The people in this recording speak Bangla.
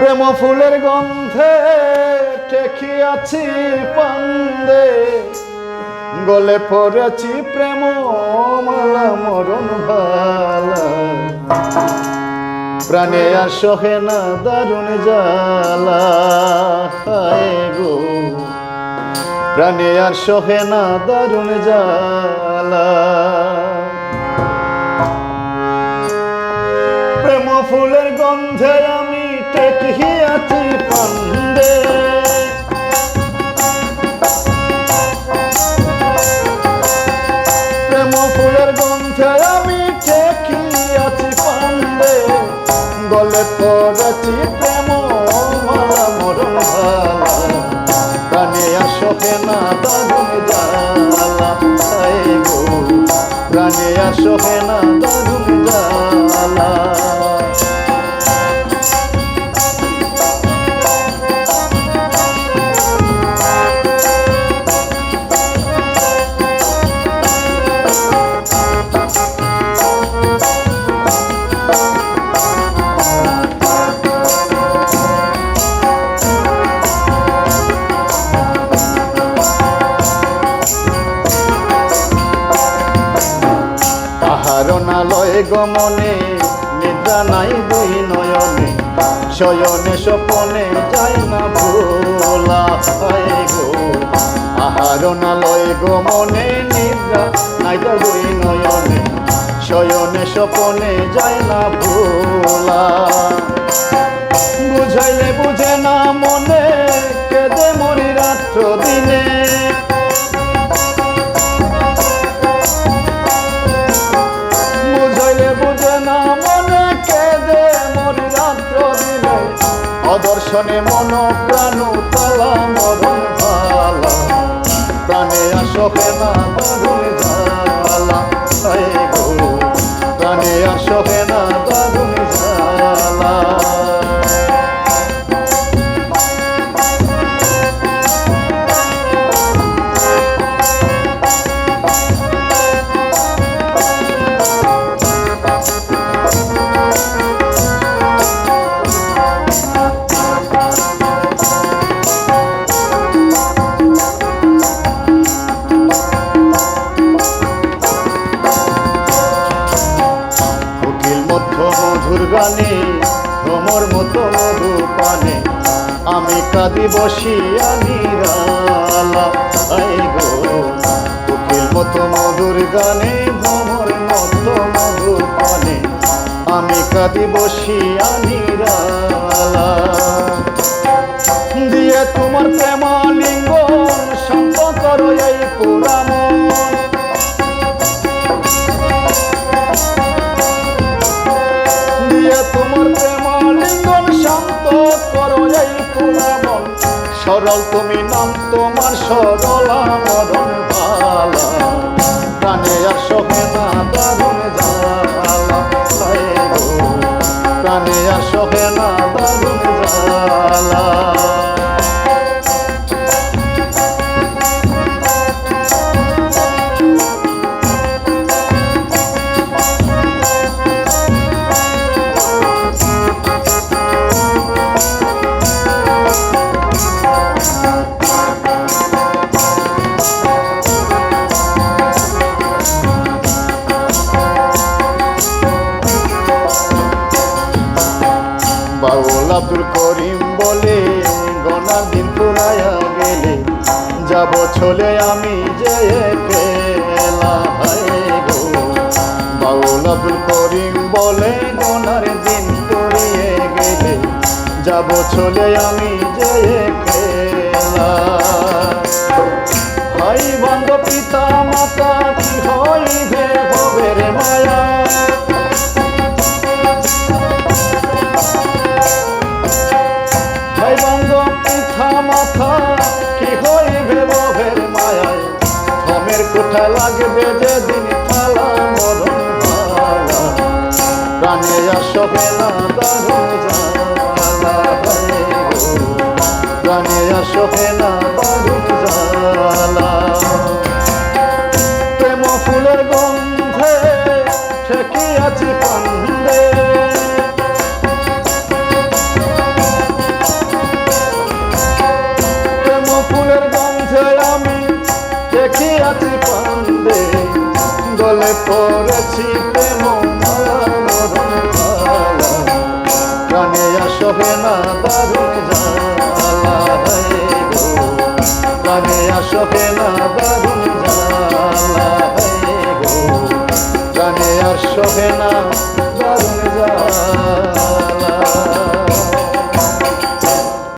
প্রেম ফুলের গন্ধে ঠেকি আছি পান্দে। গলে পড়েছি প্রেম, মালা মরণ ভালা প্রাণে আর সহে না দারুণ জালা গো। প্রাণে আর সহে না দারুণ জ্বালা। প্রেম ফুলের গন্ধে আমি টেকিয়াছি প্রেম ফুলের গন্ধে আমি টেকিয়াছি পান্দে গলে পড়েছি প্রেম, মালা মরণ ভালা। প্রাণে আসে না দারুণ জ্বালা। প্রাণে আসে না গমনে, নিদ্রা নাই দুই নয়নে, শয়নে স্বপনে যাই না ভোলা হায় গো। আহারণালয় গমনে নিদ্রা নাই দুই নয়নে, শয়নে স্বপনে যাই না ভোলা। বুঝাইলে বুঝে না অদর্শনে মন প্রাণ তালা মরণ পালা প্রাণে আসবে না দারুণ আমি কাঁদি আই গো কোকিল মতো মধুর গানে ভ্রমর মতো মধুর পানে। আমি কাঁদি বসিয়া নিরালা দিয়ে তোমার প্রেমালিঙ্গ সরল তুমি নাম, তোমার সরলা মরণ পালা প্রাণে আর না দারুণ জালা প্রাণে আর না দারুণ জ্বালা। বাউল আব্দুল করিম বলে গনার দিন পুরায়া গেলে, যাব চলে আমি যে পেলা গো। বাউল আব্দুল করিম বলে গনার দিন পুরিয়ে গেলে, যাব চলে আমি যে পেলা কোঠা লাগবে যেদিন থালা মরণ ভালা প্রাণে আসবে না দারুণ জ্বালা। প্রাণে আসবে না গলে পড়েছি প্রেম মরণ প্রাণে আসবে না দারুণ